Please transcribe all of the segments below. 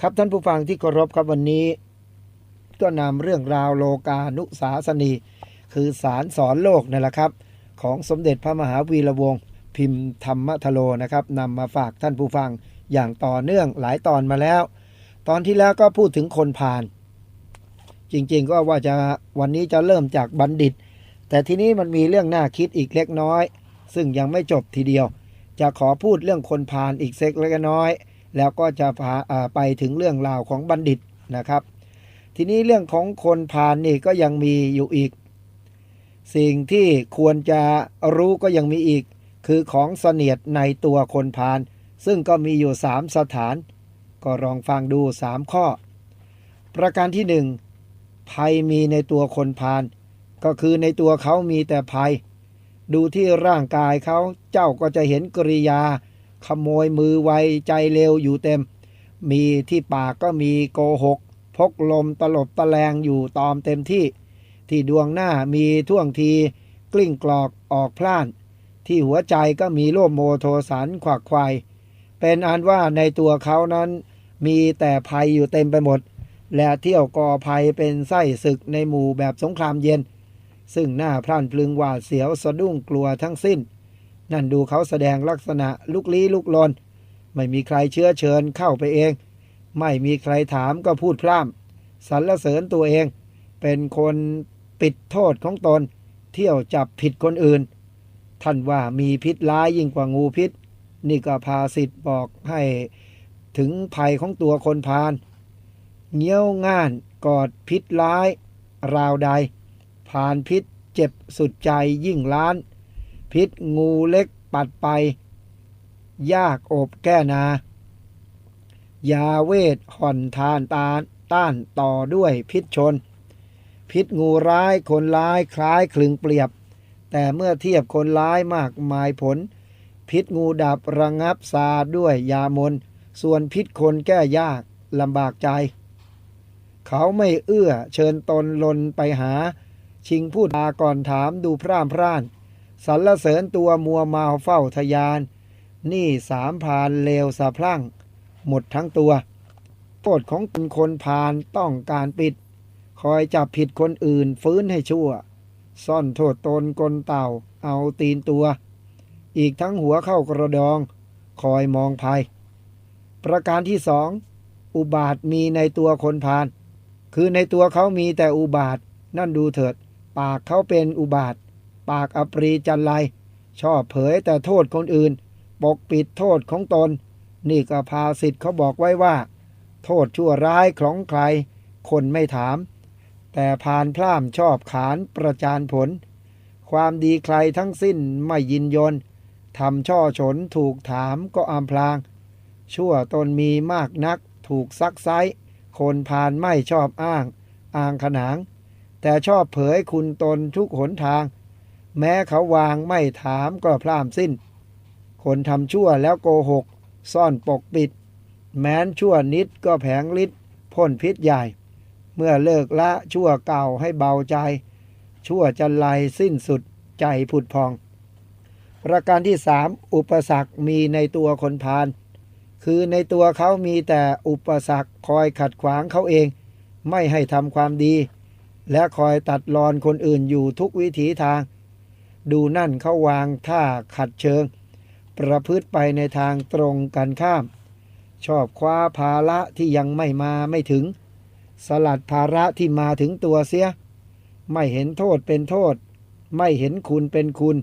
ครับท่านผู้ฟังที่เคารพครับวันนี้ ก็นำเรื่องราวโลกานุสาสนี คือสารสอนโลกนั่นแหละครับ ของสมเด็จพระมหาวีระวงศ์พิมพ์ธรรมทโลนะครับนำมาฝากท่านผู้ฟังอย่างต่อเนื่องหลายตอนมาแล้ว ตอนที่แล้วก็พูดถึงคนพาลจริงๆก็ว่าจะวันนี้จะเริ่มจากบัณฑิต แต่ทีนี้มันมีเรื่องน่าคิดอีกเล็กน้อย ซึ่งยังไม่จบทีเดียว จะขอพูดเรื่องคนพาลอีกเล็กเล็กน้อย แล้วก็จะพาไปถึงเรื่องราวของบัณฑิตนะครับ ทีนี้เรื่องของคนพาลนี่ก็ยังมีอยู่อีก สิ่งที่ควรจะรู้ก็ยังมีอีก คือของเสนียดในตัวคนพาลซึ่งก็มีอยู่สามสถาน ก็ลองฟังดูสามข้อ ประการที่หนึ่งภัยมีในตัวคนพาลก็คือในตัวเขามีแต่ภัย ดูที่ร่างกายเขาเจ้าก็จะเห็นกริยา ขโมยมือไวใจเร็วอยู่เต็ม มีที่ปากก็มีโกหก พกลมตลบตะแลงอยู่ตอมเต็มที่ ที่ดวงหน้ามีท่วงที กลิ้งกลอกออกพล่าน ที่หัวใจก็มีโลภโมโทสันขวักไขวเป็นอันว่าในตัวเขานั้น มีแต่ภัยอยู่เต็มไปหมด และเที่ยวก่อภัยเป็นไส้ศึกในหมู่แบบสงครามเย็น ซึ่งหน้าพร่านพลึงหวาดเสียวสะดุ้งกลัวทั้งสิ้น นั่นดูเขาแสดงลักษณะลุกลี้ลุกลน ไม่มีใครเชื้อเชิญเข้าไปเอง ไม่มีใครถามก็พูดพร่ำสรรเสริญตัวเอง เป็นคนปิดโทษของตน เที่ยวจับผิดคนอื่น ท่านว่ามีพิษร้ายยิ่งกว่างูพิษ นี่ก็พาสิทธิ์บอกให้ถึงภัยของตัวคนพาลเงี้ยวง่านกอดพิษร้าย ราวใด ผ่านพิษเจ็บสุดใจยิ่งล้าน พิษงูเล็กปัดไปยากโอบแก้นา ยาเวทห่อนทานตาต้านต่อด้วยพิษชน พิษงูร้ายคนร้ายคล้ายคลึงเปรียบ แต่เมื่อเทียบคนร้ายมากมายผล พิษงูดับระงับซาด้วยยามน ส่วนพิษคนแก้ยากลำบากใจ เขาไม่เอื้อเชิญตนลนไปหา ชิงพูดาก่อนถามดูพร่ามพร่าน สรรเสริญตัวมัวเมาเฝ้าทยาน นี่สามพานเลวสะพลั่ง หมดทั้งตัว โทษของคนพานต้องการปิด คอยจับผิดคนอื่นฟื้นให้ชั่ว ซ่อนโทษตนกลเต่าเอาตีนตัว อีกทั้งหัวเข้ากระดอง คอยมองภัย ประการที่สองอุบาทมีในตัวคนพาน คือในตัวเขามีแต่อุบาทนั่นดูเถิด ปากเขาเป็นอุบาท ปากอปรีจันไรชอบเผยแต่โทษคนอื่น ปกปิดโทษของตน นี่ก็พาสิทธิ์เขาบอกไว้ว่า โทษชั่วร้ายของใคร คนไม่ถาม แต่พานพร่ามชอบขานประจานผล ความดีใครทั้งสิ้นไม่ยินยนทำช่อฉนถูกถามก็อำพลาง ชั่วตนมีมากนักถูกซักไซคนพานไม่ชอบอ้าง อ้างขนาง แต่ชอบเผยคุณตนทุกหนทาง แม้เขาวางไม่ถามก็พร่ามสิ้น คนทำชั่วแล้วโกหก ซ่อนปกปิด แม้นชั่วนิดก็แผงฤทธิ์พ่นพิษใหญ่ เมื่อเลิกละชั่วเก่าให้เบาใจ ชั่วจะไลสิ้นสุดใจผุดพอง ประการที่สามอุปสรรคมีในตัวคนพาลคือในตัวเขามีแต่อุปสรรคคอยขัดขวางเขาเอง ไม่ให้ทำความดี และคอยตัดรอนคนอื่นอยู่ทุกวิถีทาง ดูนั่นเขาวางท่าขัดเชิง ประพฤติไปในทางตรงกันข้าม ชอบคว้าภาระที่ยังไม่มาไม่ถึง สลัดภาระที่มาถึงตัวเสีย ไม่เห็นโทษเป็นโทษ ไม่เห็นคุณเป็นคุณ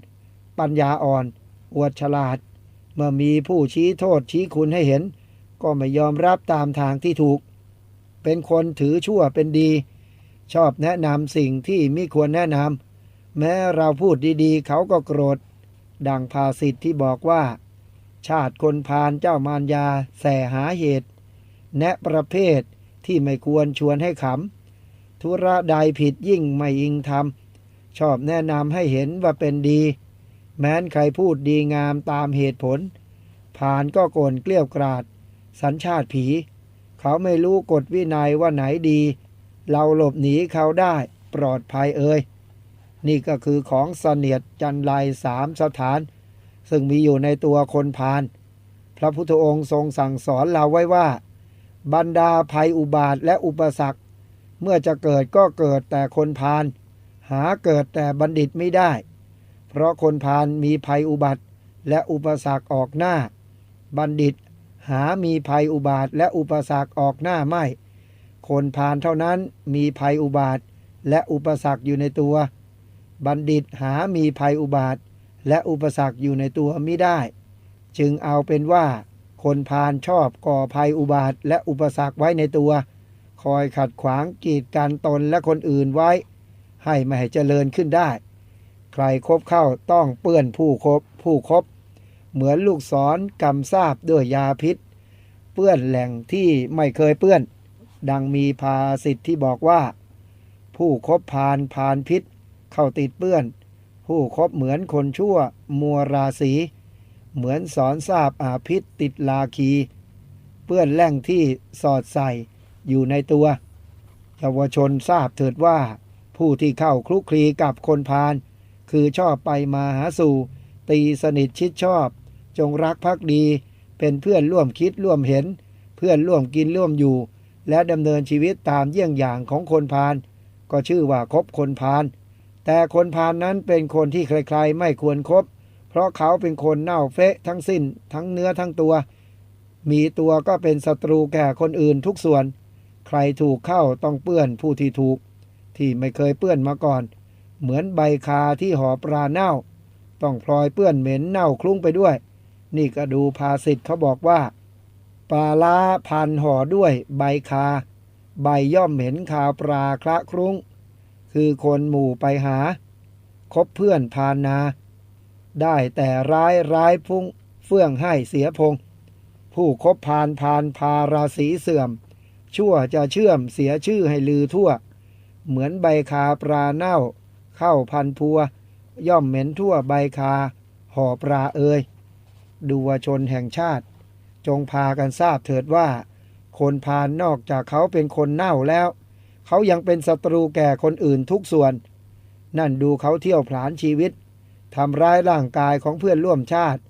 ปัญญาอ่อนอวดฉลาด เมื่อมีผู้ชี้โทษชี้คุณให้เห็น ก็ไม่ยอมรับตามทางที่ถูก เป็นคนถือชั่วเป็นดี ชอบแนะนำสิ่งที่ไม่ควรแนะนำ แม้เราพูดดีๆ เขาก็โกรธ ดังภาษิตที่บอกว่า ชาติคนพาลเจ้ามารยาแสหาเหตุ แนะประเภทที่ไม่ควรชวนให้ขำ ธุระใดผิดยิ่งไม่ยิงทำชอบแนะนำให้เห็นว่าเป็นดี แม้นใครพูดดีงามตามเหตุผลผ่านก็โกนเกลี้ยวกราด สัญชาติผี เขาไม่รู้กฎวินัยว่าไหนดี เราหลบหนีเขาได้ปลอดภัยเอ่ย นี่ก็คือของเสนียดจันไรสามสถาน ซึ่งมีอยู่ในตัวคนพาลพระพุทธองค์ทรงสั่งสอนเราไว้ว่า บรรดาภัยอุบาทและอุปสรรค เมื่อจะเกิดก็เกิดแต่คนพาลหาเกิดแต่บัณฑิตไม่ได้ เพราะคนพาลมีภัยอุบัติและอุปสรรคออกหน้า บัณฑิตหามีภัยอุบาทและอุปสรรคออกหน้าไม่ คนพาลเท่านั้นมีภัยอุบาทและอุปสรรคอยู่ในตัว บัณฑิตหามีภัยอุบาท และอุปสรรคอยู่ในตัวไม่ได้ จึงเอาเป็นว่า คนพาลชอบก่อภัยอุบาท และอุปสรรคไว้ในตัว คอยขัดขวางกีดกันตนและคนอื่นไว้ ให้ไม่ให้เจริญขึ้นได้ ใครคบเข้าต้องเปื้อนผู้คบผู้คบ เหมือนลูกศรกำซาบด้วยยาพิษ เปื้อนแหล่งที่ไม่เคยเปื้อน ดังมีภาษิตที่บอกว่า ผู้คบพานพานพิษ เข้าติดเปื้อน ผู้คบเหมือนคนชั่ว มัวราศีเหมือนสอนทราบอาพิษติดลาคี เปื้อนแหล่งที่สอดใส่อยู่ในตัวเยาวชนทราบเถิดว่า ผู้ที่เข้าคลุกคลีกับคนพาลคือชอบไปมาหาสู่ ตีสนิทชิดชอบ จงรักภักดี เป็นเพื่อนร่วมคิดร่วมเห็น เพื่อนร่วมกินร่วมอยู่ และดำเนินชีวิตตามเยี่ยงอย่างของคนพาลก็ชื่อว่าคบคนพาล แต่คนพาลนั้นเป็นคนที่ใครๆไม่ควรครบเพราะเขาเป็นคนเน่าเฟะทั้งสิ้น ทั้งเนื้อทั้งตัว มีตัวก็เป็นศัตรูแก่คนอื่นทุกส่วน ใครถูกเข้าต้องเปื้อนผู้ที่ถูก ที่ไม่เคยเปื้อนมาก่อน เหมือนใบคาที่ห่อปลาเน่า ต้องพลอยเปื้อนเหม็นเน่าคลุ้งไปด้วย นี่ก็ดูภาษิตเขาบอกว่าปลาลาพันห่อด้วยใบคา ใบย่อมเหม็นคาวปลาคละครุ้ง คือคนหมู่ไปหา คบเพื่อนพานนา ได้แต่ร้ายร้ายพุ่งเฟื่องให้เสียพง ผู้คบพานพานพาราศีเสื่อม ชั่วจะเชื่อมเสียชื่อให้ลือทั่ว เหมือนใบคาปลาเน่า เข้าพันพัว ย่อมเหม็นทั่วใบคา ห่อปลาเอยดูวชนแห่งชาติ จงพากันทราบเถิดว่า คนพาลนอกจากเขาเป็นคนเน่าแล้ว เขายังเป็นศัตรูแก่คนอื่นทุกส่วน นั่นดูเขาเที่ยวผลานชีวิตทำร้ายร่างกายของเพื่อนร่วมชาติ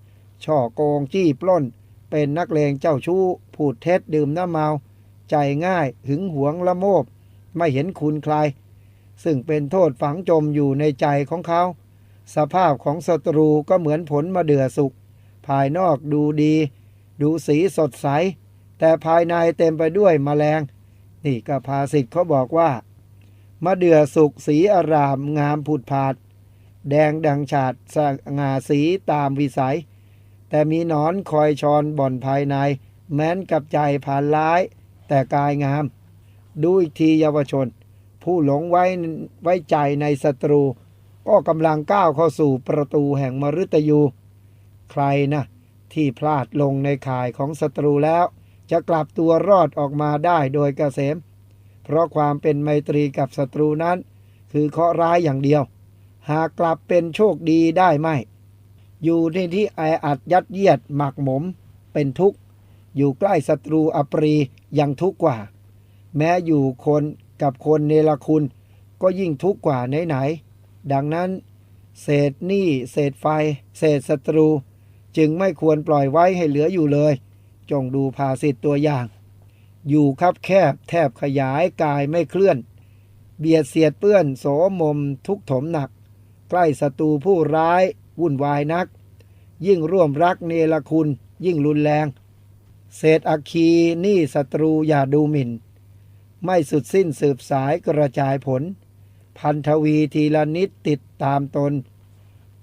ช่อโกงจี้ปล้น เป็นนักเลงเจ้าชู้พูดเท็จดื่มน้ำเมา ใจง่ายหึงหวงละโมบ ไม่เห็นคุณใคร ซึ่งเป็นโทษฝังจมอยู่ในใจของเขา สภาพของศัตรูก็เหมือนผลมาเดือสุก ภายนอกดูดี ดูสีสดใส แต่ภายในเต็มไปด้วยมแมลง นี่ก็ภาษิตเขาบอกว่า มะเดื่อสุกสีอารามงามผุดผาด แดงดังฉาดสง่าสีตามวิสัย แต่มีนอนคอยชอนบ่อนภายใน แม้นกับใจผ่านร้าย แต่กายงาม ดูอีกทีเยาวชน ผู้หลงไว้ไว้ใจในศัตรู ก็กำลังก้าวเข้าสู่ประตูแห่งมฤตยู ใครนะที่พลาดลงในข่ายของศัตรูแล้ว จะกลับตัวรอดออกมาได้โดยเกษม เพราะความเป็นไมตรีกับศัตรูนั้น คือเคราะห์ร้ายอย่างเดียว หากกลับเป็นโชคดีได้ไหมอยู่ในที่แออัดยัดเยียดหมักหมม เป็นทุกข์ อยู่ใกล้ศัตรูอปรียังทุกข์กว่า แม้อยู่คนกับคนเนรคุณ ก็ยิ่งทุกข์กว่าไหนๆดังนั้น เศษหนี้เศษไฟ เศษศัตรู จึงไม่ควรปล่อยไว้ให้เหลืออยู่เลย จงดูภาษิตตัวอย่าง อยู่คับแคบแทบขยายกายไม่เคลื่อน เบียดเสียดเปื้อนโสมมทุกถมหนัก ใกล้ศัตรูผู้ร้ายวุ่นวายนัก ยิ่งร่วมรักเนรคุณ ยิ่งรุนแรง เศษอัคคีหนี่ศัตรูอย่าดูหมิ่น ไม่สุดสิ้นสืบสายกระจายผล พันธวีทีละนิดติดตามตน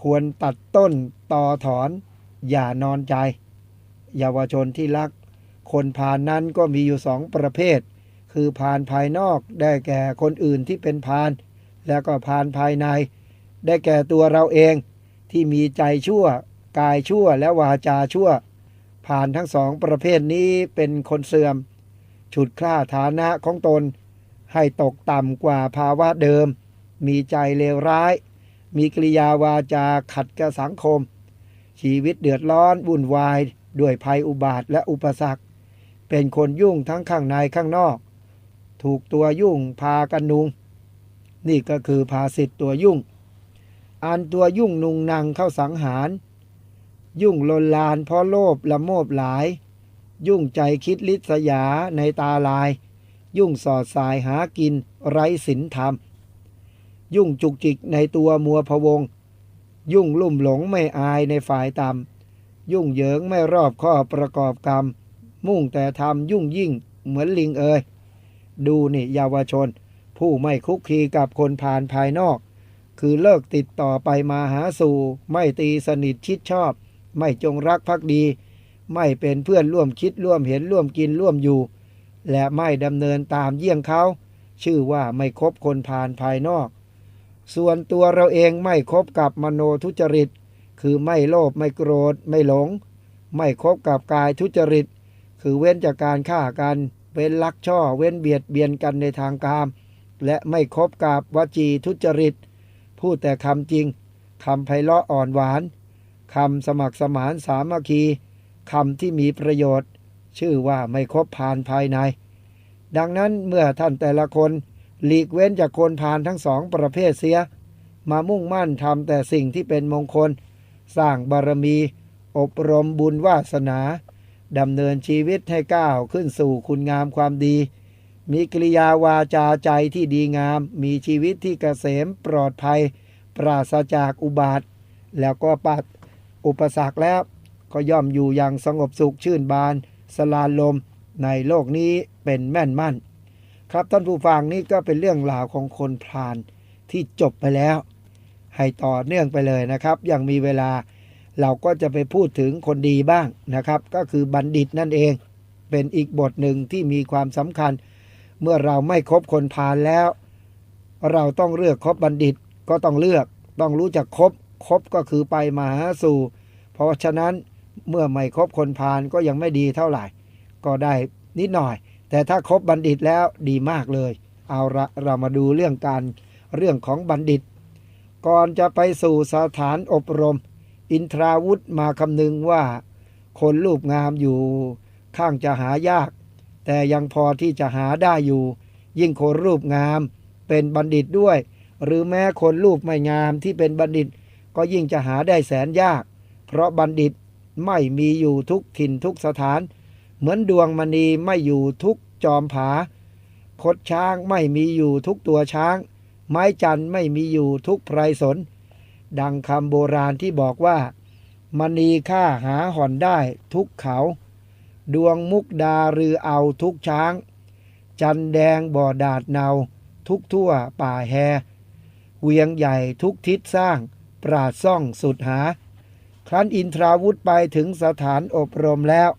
ควรตัดต้นต่อถอน อย่านอนใจ เยาวชนที่รัก คนพานนั้นก็มีอยู่สองประเภท คือพานภายนอกได้แก่คนอื่นที่เป็นพานแล้วก็พานภายใน ได้แก่ตัวเราเองที่มีใจชั่ว กายชั่วและวาจาชั่ว ผ่านทั้งสองประเภทนี้เป็นคนเสื่อม ฉุดคล้าฐานะของตน ให้ตกต่ำกว่าภาวะเดิม มีใจเลวร้าย มีกิริยาวาจาขัดกับสังคม ชีวิตเดือดร้อนวุ่นวาย ด้วยภัยอุบาทและอุปสรรค เป็นคนยุ่งทั้งข้างในข้างนอก ถูกตัวยุ่งพากันนุง นี่ก็คือภาษิตตัวยุ่ง อันตัวยุ่งนุงนางเข้าสังหาร ยุ่งลนลานเพราะโลภละโมบหลาย ยุ่งใจคิดลิษยาในตาลาย ยุ่งสอดสายหากินไร้ศีลธรรม ยุ่งจุกจิกในตัวมัวพะวง ยุ่งลุ่มหลงไม่อายในฝ่ายต่ำ ยุ่งเหยิงไม่รอบข้อประกอบกรรม มุ่งแต่ทำยุ่งยิ่งเหมือนลิงเอ่ยดูนี่เยาวชน ผู้ไม่คุกคีกับคนผ่านภายนอก คือเลิกติดต่อไปมาหาสู่ ไม่ตีสนิทชิดชอบ ไม่จงรักภักดี ไม่เป็นเพื่อนร่วมคิดร่วมเห็นร่วมกินร่วมอยู่ และไม่ดำเนินตามเยี่ยงเขา ชื่อว่าไม่คบคนผ่านภายนอก ส่วนตัวเราเองไม่คบกับมโนทุจริต คือไม่โลภไม่โกรธไม่หลง ไม่คบกับกายทุจริต คือเว้นจากการฆ่ากัน เว้นลักช่อ เว้นเบียดเบียนกันในทางกาม และไม่คบกับวจีทุจริต พูดแต่คำจริงคำไพเราะอ่อนหวานคำสมัครสมานสามัคคีคำที่มีประโยชน์ ชื่อว่าไม่คบพานภายใน ดังนั้นเมื่อท่านแต่ละคนหลีกเว้นจากคนพานทั้งสองประเภทเสีย มามุ่งมั่นทำแต่สิ่งที่เป็นมงคล สร้างบารมี อบรมบุญวาสนาดำเนินชีวิตให้ก้าวขึ้นสู่คุณงามความดี มีกิริยาวาจาใจที่ดีงาม มีชีวิตที่เกษมปลอดภัย ปราศจากอุบาท แล้วก็ปัดอุปสรรคแล้วก็ย่อมอยู่อย่างสงบสุขชื่นบาน สลานลมในโลกนี้เป็นแม่นมั่น ครับท่านผู้ฟังนี่ก็เป็นเรื่องราวของคนพรานที่จบไปแล้ว ให้ต่อเนื่องไปเลยนะครับ ยังมีเวลาเราก็จะไปพูดถึงคนดีบ้างนะครับ ก็คือบัณฑิตนั่นเอง เป็นอีกบทหนึ่งที่มีความสำคัญ เมื่อเราไม่คบคนพาลแล้ว เราต้องเลือกคบบัณฑิตก็ต้องเลือกต้องรู้จักคบคบก็คือไปมาหาสู่ เพราะฉะนั้นเมื่อไม่คบคนพาลก็ยังไม่ดีเท่าไหร่ ก็ได้นิดหน่อย แต่ถ้าคบบัณฑิตแล้วดีมากเลย เอาละเรามาดูเรื่องการเรื่องของบัณฑิต ก่อนจะไปสู่สถานอบรม อินทราวุธมาคำนึงว่า คนรูปงามอยู่ ข้างจะหายาก แต่ยังพอที่จะหาได้อยู่ ยิ่งคนรูปงาม เป็นบัณฑิตด้วย หรือแม้คนรูปไม่งามที่เป็นบัณฑิต ก็ยิ่งจะหาได้แสนยาก เพราะบัณฑิตไม่มีอยู่ทุกถิ่นทุกสถาน เหมือนดวงมณีไม่อยู่ทุกจอมผา คดช้างไม่มีอยู่ทุกตัวช้าง ไม้จันไม่มีอยู่ทุกไพรสน ดังคำโบราณที่บอกว่ามณีค่าหาห่อนได้ทุกเขา ดวงมุกดารือเอาทุกช้าง จันแดงบ่อดาดเนา ทุกทั่วป่าแฮ เวียงใหญ่ทุกทิศสร้าง ปราดซ่องสุดหา ครั้นอินทราวุธไปถึงสถานอบรมแล้ว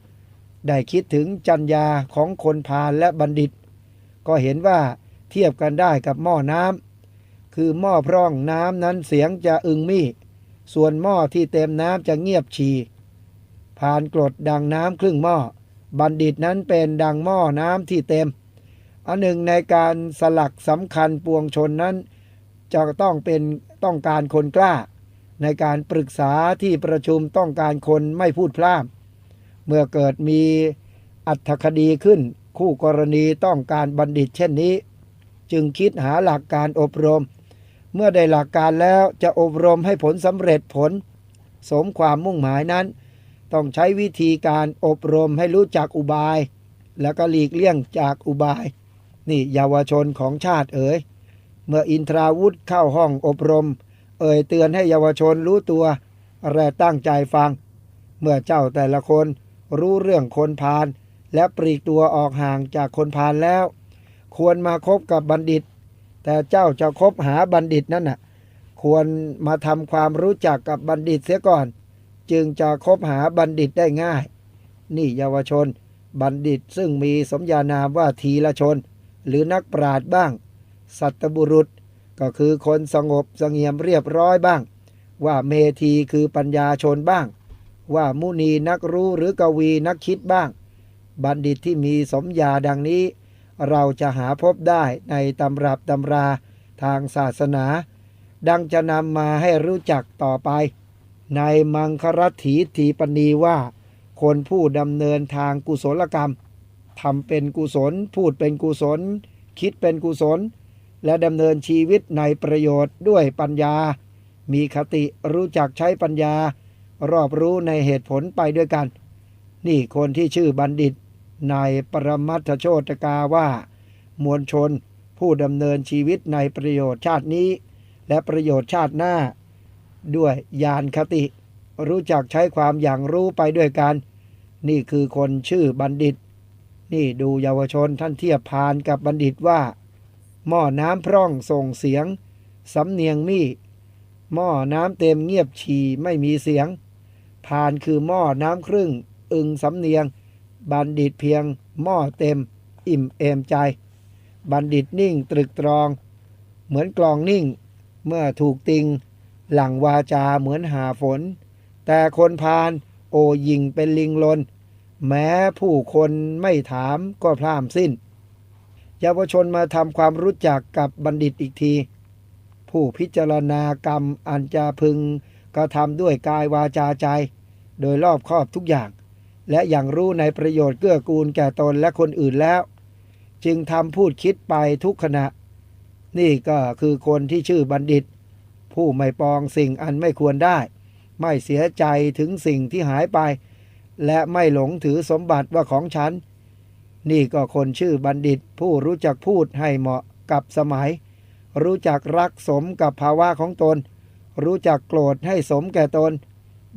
ได้คิดถึงจัญญาของคนพาลและบัณฑิต ก็เห็นว่าเทียบกันได้กับหม้อน้ำ คือหม้อพร่องน้ำนั้นเสียงจะอึงมี่ ส่วนหม้อที่เต็มน้ำจะเงียบฉี่ผ่านกรดดังน้ำครึ่งหม้อ บัณฑิตนั้นเป็นดังหม้อน้ำที่เต็ม อันหนึ่งในการสลักสำคัญปวงชนนั้น จะต้องเป็นต้องการคนกล้า ในการปรึกษาที่ประชุมต้องการคนไม่พูดพล่ามเมื่อเกิดมีอัตคดีขึ้น คู่กรณีต้องการบัณฑิตเช่นนี้ จึงคิดหาหลักการอบรม เมื่อได้หลักการแล้วจะอบรมให้ผลสำเร็จผล สมความมุ่งหมายนั้น ต้องใช้วิธีการอบรมให้รู้จักอุบาย แล้วก็หลีกเลี่ยงจากอุบาย นี่เยาวชนของชาติเอ๋ยเมื่ออินทราวุธเข้าห้องอบรม เอ่ยเตือนให้เยาวชนรู้ตัวและตั้งใจฟัง เมื่อเจ้าแต่ละคนรู้เรื่องคนพาลและปลีกตัวออกห่างจากคนพาลแล้ว ควรมาคบกับบัณฑิต แต่เจ้าจะคบหาบัณฑิตนั่นน่ะควรมาทำความรู้จักกับบัณฑิตเสียก่อน จึงจะคบหาบัณฑิตได้ง่าย นี่เยาวชน บัณฑิตซึ่งมีสมญานามว่าทีละชน หรือนักปราชญ์บ้าง สัตบุรุษก็คือคนสงบสงเงียมเรียบร้อยบ้าง ว่าเมธีคือปัญญาชนบ้าง ว่ามุนีนักรู้หรือกวีนักคิดบ้าง บัณฑิตที่มีสมญาดังนี้ เราจะหาพบได้ในตำรับตำราทางศาสนา ดังจะนำมาให้รู้จักต่อไป ในมังครถีทีปณีว่า คนผู้ดำเนินทางกุศลกรรมทำเป็นกุศล พูดเป็นกุศล คิดเป็นกุศล และดำเนินชีวิตในประโยชน์ด้วยปัญญา มีคติรู้จักใช้ปัญญา รอบรู้ในเหตุผลไปด้วยกัน นี่คนที่ชื่อบัณฑิต ในปรมัตถโชตกาว่า มวลชนผู้ดำเนินชีวิตในประโยชน์ชาตินี้ และประโยชน์ชาติหน้า ด้วยญาณคติ รู้จักใช้ความอย่างรู้ไปด้วยกัน นี่คือคนชื่อบัณฑิต นี่ดูเยาวชนท่านเทียบพานกับบัณฑิตว่า หม้อน้ำพร่องส่งเสียง สำเนียงมี่ หม้อน้ำเต็มเงียบฉี่ไม่มีเสียงพานคือหม้อน้ำครึ่ง อึงสำเนียง บัณฑิตเพียงหม้อเต็ม อิ่มเอมใจ บัณฑิตนิ่งตรึกตรอง เหมือนกลองนิ่ง เมื่อถูกติง หลังวาจาเหมือนหาฝน แต่คนพานโอยิงเป็นลิงลน แม้ผู้คนไม่ถามก็พร่ามสิ้น เยาวชนมาทำความรู้จักกับบัณฑิตอีกที ผู้พิจารณากรรมอันจะพึงกระทำด้วยกายวาจาใจ โดยรอบครอบทุกอย่าง และอย่างรู้ในประโยชน์เกื้อกูลแก่ตนและคนอื่นแล้ว จึงทำพูดคิดไปทุกขณะ นี่ก็คือคนที่ชื่อบัณฑิต ผู้ไม่ปองสิ่งอันไม่ควรได้ ไม่เสียใจถึงสิ่งที่หายไป และไม่หลงถือสมบัติว่าของฉัน นี่ก็คนชื่อบัณฑิต ผู้รู้จักพูดให้เหมาะกับสมัย รู้จักรักสมกับภาวะของตน รู้จักโกรธให้สมแก่ตน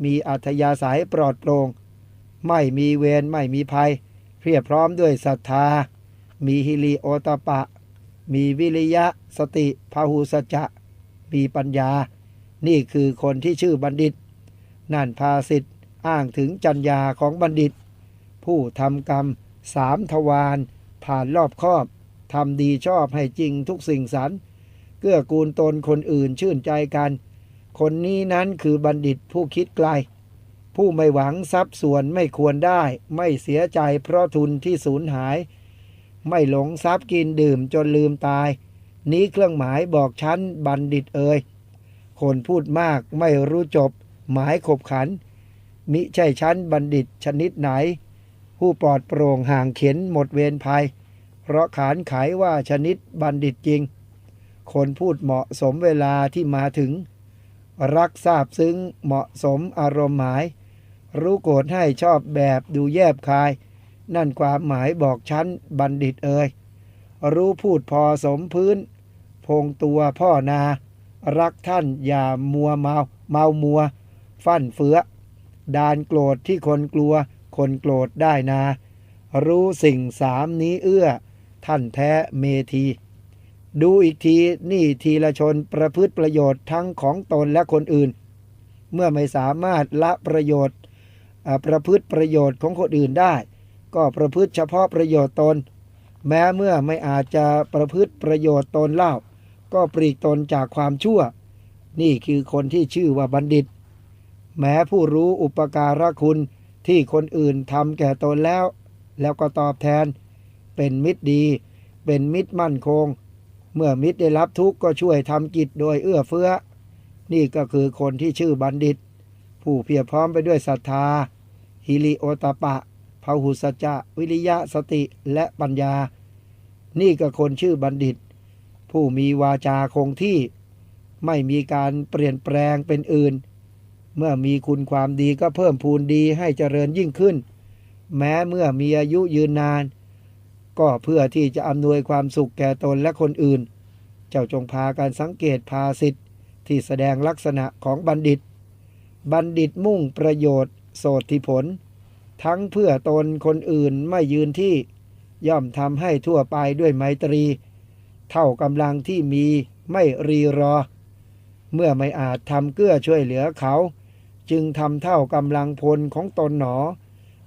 มีอัธยาศัยปลอดโปร่ง ไม่มีเวรไม่มีภัย เพียบพร้อมด้วยศรัทธา มีฮิริโอตปะ มีวิริยะ สติพาหุสจะมีปัญญา นี่คือคนที่ชื่อบัณฑิต นั่นภาสิทธ์อ้างถึงจัญญาของบัณฑิต ผู้ทำกรรมสามทวารผ่านรอบครอบทำดีชอบให้จริงทุกสิ่งสรรเกื้อกูลตนคนอื่นชื่นใจกัน คนนี้นั้นคือบัณฑิตผู้คิดไกล ผู้ไม่หวังทรัพย์ส่วนไม่ควรได้ ไม่เสียใจเพราะทุนที่สูญหาย ไม่หลงทรัพย์กินดื่มจนลืมตาย นี้เครื่องหมายบอกชั้นบัณฑิตเอ่ยคนพูดมากไม่รู้จบ หมายขบขัน มิใช่ชั้นบัณฑิตชนิดไหน ผู้ปลอดโปร่งห่างเข็นหมดเวรภัย เพราะขานขายว่าชนิดบัณฑิตจริง คนพูดเหมาะสมเวลาที่มาถึง รักทราบซึ้งเหมาะสมอารมณ์หมาย รู้โกรธให้ชอบแบบดูแยบคาย นั่นความหมายบอกชั้นบัณฑิตเอ่ยรู้พูดพอสมพื้น พงตัวพ่อนา รักท่านอย่ามัวเมาเมามัว ฟั่นเฟือดานโกรธที่คนกลัว คนโกรธได้นา รู้สิ่งสามนี้เอื้อ ท่านแท้เมธี ดูอีกทีนี่ทีละชนประพฤติประโยชน์ทั้งของตนและคนอื่น เมื่อไม่สามารถละประโยชน์ ประพฤติประโยชน์ของคนอื่นได้ ก็ประพฤติเฉพาะประโยชน์ตน แม้เมื่อไม่อาจจะประพฤติประโยชน์ตนเล่า ก็ปลีกตนจากความชั่ว นี่คือคนที่ชื่อว่าบัณฑิต แม้ผู้รู้อุปการะคุณที่คนอื่นทำแก่ตนแล้ว แล้วก็ตอบแทน เป็นมิตรดี เป็นมิตรมั่นคง เมื่อมิตรได้รับทุกข์ก็ช่วยทำกิจโดยเอื้อเฟื้อ นี่ก็คือคนที่ชื่อบัณฑิต ผู้เพียรพร้อมไปด้วยศรัทธา ฮิริโอตาปะพหุสจจะวิริยะสติและปัญญา นี่ก็คนชื่อบัณฑิต ผู้มีวาจาคงที่ ไม่มีการเปลี่ยนแปลงเป็นอื่น เมื่อมีคุณความดีก็เพิ่มพูนดีให้เจริญยิ่งขึ้น แม้เมื่อมีอายุยืนนาน ก็เพื่อที่จะอำนวยความสุขแก่ตนและคนอื่น เจ้าจงพาการสังเกตภาสิทธิ์ที่แสดงลักษณะของบัณฑิต บัณฑิตมุ่งประโยชน์ โสติผล ทั้งเพื่อตนคนอื่นไม่ยืนที่ย่อมทำให้ทั่วไปด้วยไมตรี เท่ากำลังที่มีไม่รีรอ เมื่อไม่อาจทำเกื้อช่วยเหลือเขา จึงทำเท่ากำลังพลของตนหนอ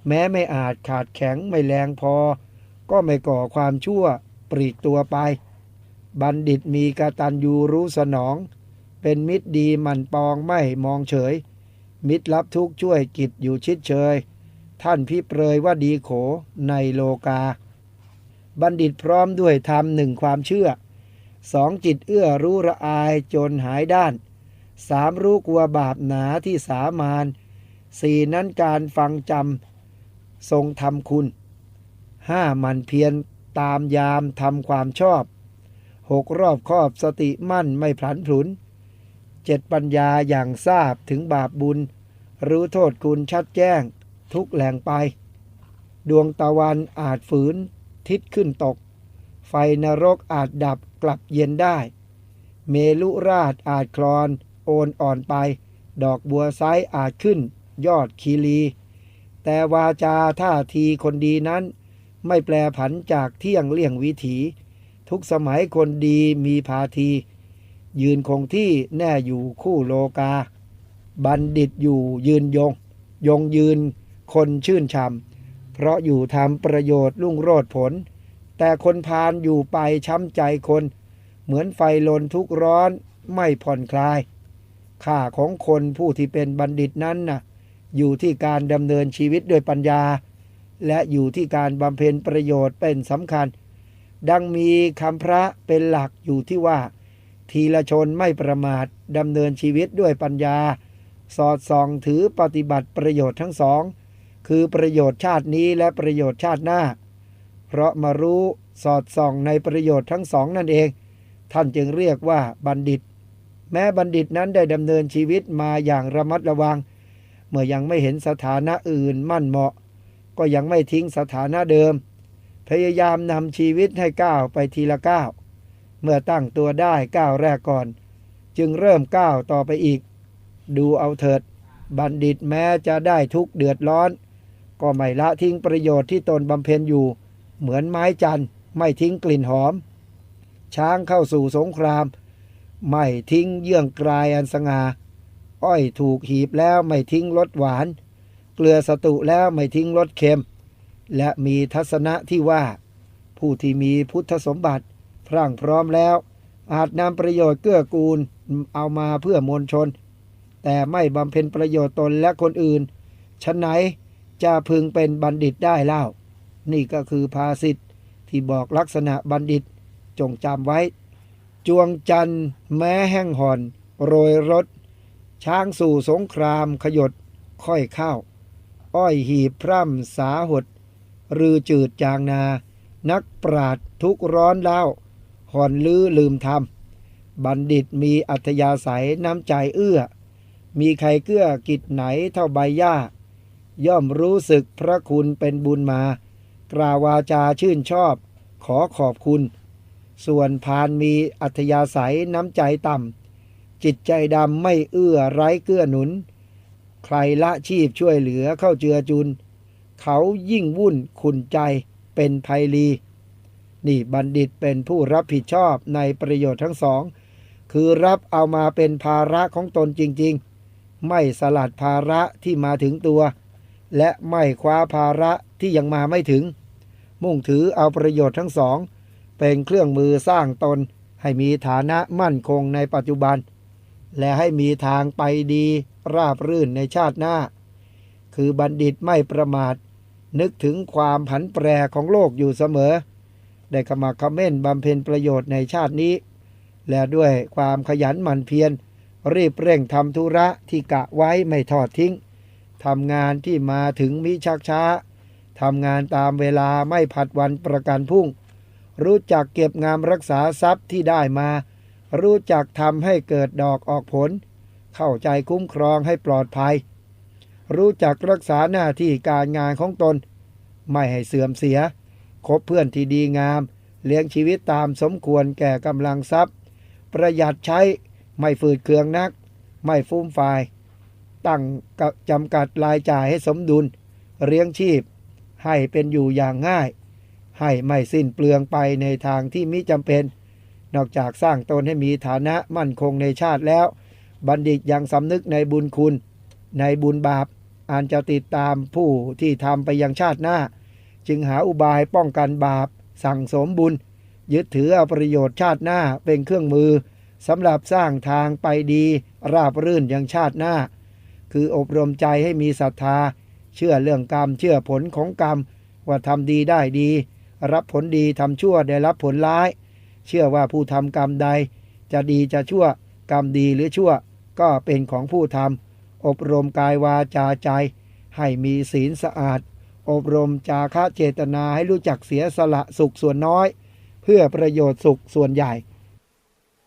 แม้ไม่อาจขาดแข็งไม่แรงพอ ก็ไม่ก่อความชั่วปลีกตัวไป บัณฑิตมีกาตัญญูรู้สนอง เป็นมิตรดีหมันปองไม่มองเฉย มิตรรับทุกช่วยกิจอยู่ชิดเชย ท่านพิเปรยว่าดีโขในโลกา บัณฑิตพร้อมด้วยธรรมหนึ่งความเชื่อสองจิตเอื้อรู้ระอายจนหายด้านสามรู้กลัวบาปหนาที่สามานสี่นั้นการฟังจำทรงทำคุณห้ามันเพียรตามยามทำความชอบหกรอบครอบสติมั่นไม่พลันพลุน เจ็ดปัญญาอย่างทราบถึงบาปบุญ รู้โทษคุณชัดแจ้ง ทุกแหล่งไป ดวงตะวันอาจฝืน ทิศขึ้นตก ไฟนรกอาจดับกลับเย็นได้ เมลุราชอาจคลอนโอนอ่อนไป ดอกบัวไซอาจขึ้น ยอดคีรีแต่วาจาท่าทีคนดีนั้น ไม่แปลผันจากเที่ยงเลี่ยงวิถี ทุกสมัยคนดีมีพาที ยืนคงที่แน่อยู่คู่โลกา บัณฑิตอยู่ยืนยง ยงยืนคนชื่นชมเพราะอยู่ทำประโยชน์ลุ่งโรดผล แต่คนพาลอยู่ไปช้ำใจคน เหมือนไฟลนทุกร้อนไม่ผ่อนคลายค่าของคนผู้ที่เป็นบัณฑิตนั้นนะ่ะอยู่ที่การดำเนินชีวิตด้วยปัญญา และอยู่ที่การบำเพ็ญประโยชน์เป็นสำคัญ ดังมีคำพระเป็นหลักอยู่ที่ว่า ทีละชนไม่ประมาทดำเนินชีวิตด้วยปัญญา สอดส่องถือปฏิบัติประโยชน์ทั้งสอง คือประโยชน์ชาตินี้และประโยชน์ชาติหน้า เพราะมารู้สอดส่องในประโยชน์ทั้งสองนั่นเอง ท่านจึงเรียกว่าบัณฑิต แม้บัณฑิตนั้นได้ดำเนินชีวิตมาอย่างระมัดระวัง เมื่อยังไม่เห็นสถานะอื่นมั่นเหมาะ ก็ยังไม่ทิ้งสถานะเดิม พยายามนำชีวิตให้ก้าวไปทีละก้าว เมื่อตั้งตัวได้ก้าวแรกก่อน จึงเริ่มก้าวต่อไปอีก ดูเอาเถิด บัณฑิตแม้จะได้ทุกเดือดร้อน ก็ไม่ละทิ้งประโยชน์ที่ตนบำเพ็ญอยู่ เหมือนไม้จันไม่ทิ้งกลิ่นหอม ช้างเข้าสู่สงคราม ไม่ทิ้งเยื่องกลายอันสง่าอ้อยถูกหีบแล้วไม่ทิ้งรสหวาน เกลือสตุแล้วไม่ทิ้งรสเค็ม และมีทัศนะที่ว่า ผู้ที่มีพุทธสมบัติ พรั่งพร้อมแล้ว อาจนำประโยชน์เกื้อกูลเอามาเพื่อมวลชน แต่ไม่บำเพ็ญประโยชน์ตนและคนอื่นฉะไหนจะพึงเป็นบัณฑิตได้เล่า นี่ก็คือภาษิตที่บอกลักษณะบัณฑิตจงจำไว้ จวงจันทร์แม้แห้งห่อน โรยรถ ช้างสู่สงครามขยดค่อยเข้า อ้อยหีบพร่ำสาหด รือจืดจางนา นักปราดทุกร้อนเล่า ห่อนลือลืมทำบัณฑิตมีอัธยาศัยน้ำใจเอื้อ มีใครเกื้อกิจไหนเท่าใบหญ้า ย่อมรู้สึกพระคุณเป็นบุญมากล่าวาจาชื่นชอบ ขอขอบคุณ ส่วนพานมีอัธยาศัยน้ำใจต่ำจิตใจดำไม่เอื้อไร้เกื้อหนุน ใครละชีพช่วยเหลือเข้าเจือจุน เขายิ่งวุ่นขุนใจเป็นภัยลี นี่บัณฑิตเป็นผู้รับผิดชอบในประโยชน์ทั้งสอง คือรับเอามาเป็นภาระของตนจริงๆ ไม่สลัดภาระที่มาถึงตัว และไม่คว้าภาระที่ยังมาไม่ถึง มุ่งถือเอาประโยชน์ทั้งสอง เป็นเครื่องมือสร้างตนให้มีฐานะมั่นคงในปัจจุบัน และให้มีทางไปดีราบรื่นในชาติหน้า คือบัณฑิตไม่ประมาท นึกถึงความผันแปรของโลกอยู่เสมอ ได้ขมักเขม้นบำเพ็ญประโยชน์ในชาตินี้ และด้วยความขยันหมั่นเพียรรีบเร่งทำธุระที่กะไว้ไม่ทอดทิ้งทำงานที่มาถึงมิชักช้าทำงานตามเวลาไม่ผัดวันประกันพุ่ง รู้จักเก็บงามรักษาทรัพย์ที่ได้มา รู้จักทำให้เกิดดอกออกผล เข้าใจคุ้มครองให้ปลอดภัย รู้จักรักษาหน้าที่การงานของตน ไม่ให้เสื่อมเสีย คบเพื่อนที่ดีงาม เลี้ยงชีวิตตามสมควรแก่กำลังทรัพย์ ประหยัดใช้ไม่ฝืดเคืองนัก ไม่ฟุ่มฟาย ตั้งจำกัดรายจ่ายให้สมดุล เลี้ยงชีพ ให้เป็นอยู่อย่างง่าย ให้ไม่สิ้นเปลืองไปในทางที่มิจำเป็น นอกจากสร้างตนให้มีฐานะมั่นคงในชาติแล้ว บัณฑิตยังสำนึกในบุญคุณ ในบุญบาปอันจะติดตามผู้ที่ทำไปยังชาติหน้า จึงหาอุบายป้องกันบาป สั่งสมบุญ ยึดถือเอาประโยชน์ชาติหน้าเป็นเครื่องมือสำหรับสร้างทางไปดี ราบรื่นยังชาติหน้า คืออบรมใจให้มีศรัทธา เชื่อเรื่องกรรม เชื่อผลของกรรม ว่าทำดีได้ดี รับผลดีทำชั่วได้รับผลร้าย เชื่อว่าผู้ทำกรรมใด จะดีจะชั่ว กรรมดีหรือชั่ว ก็เป็นของผู้ทำอบรมกายวาจาใจ ให้มีศีลสะอาด อบรมจาคะเจตนาให้รู้จักเสียสละสุขส่วนน้อย เพื่อประโยชน์สุขส่วนใหญ่